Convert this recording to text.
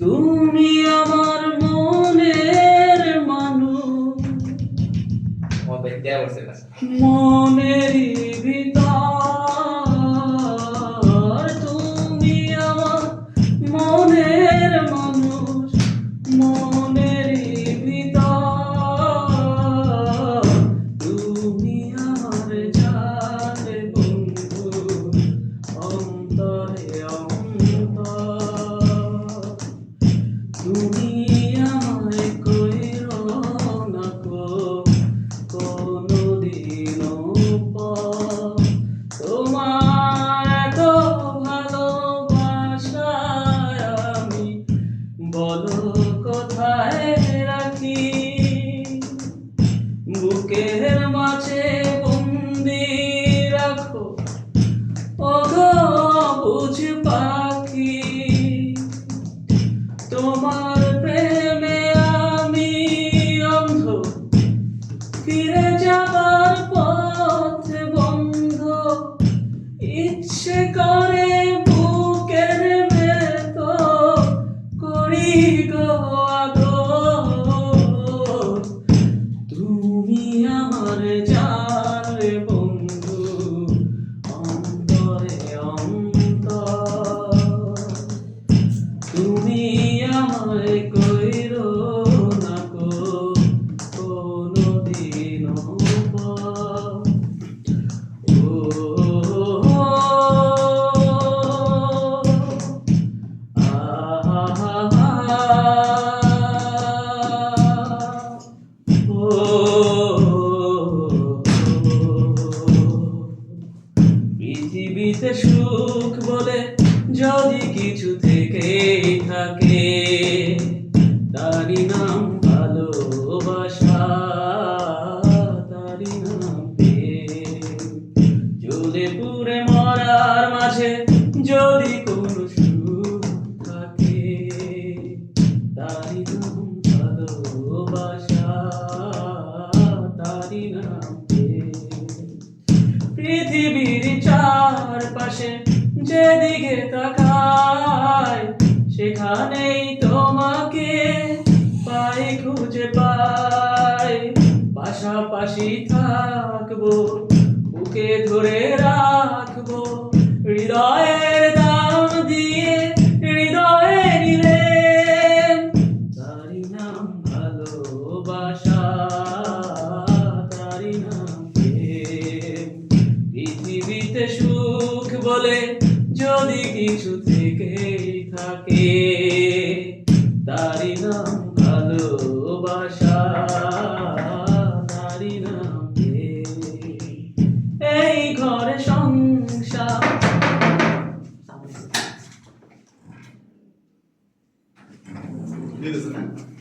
তুমি আমার মনের মানুষ। মনের মনেরই ভিতর বুকের মাঝে বন্দি রাখো। ওগো বুঝ পাখি আমার কিছু থেকে থাকে তারি নাম ভালোবাসা তারি নাম। জ্বলে পুড়ে মরার মাঝে যদি কোনো সুখ থাকে তারি নাম ভালোবাসা তারি নাম পৃথিবীর চারপাশে যেদিকে তাকাই, সেখানেই তোমাকে পাই খুঁজে পাই। পাশাপাশি থাকব, বুকে ধরে রাখব। হৃদয়ের দাম দিয়ে হৃদয়ে নিলে তারি নাম ভালোবাসা, তারি নাম পৃথিবীতে সুখ বলে যদি কিছু থেকেই থাকে তারি নাম ভালোবাসা তারি নাম। এই ঘরে সংসার Liedersen, hè?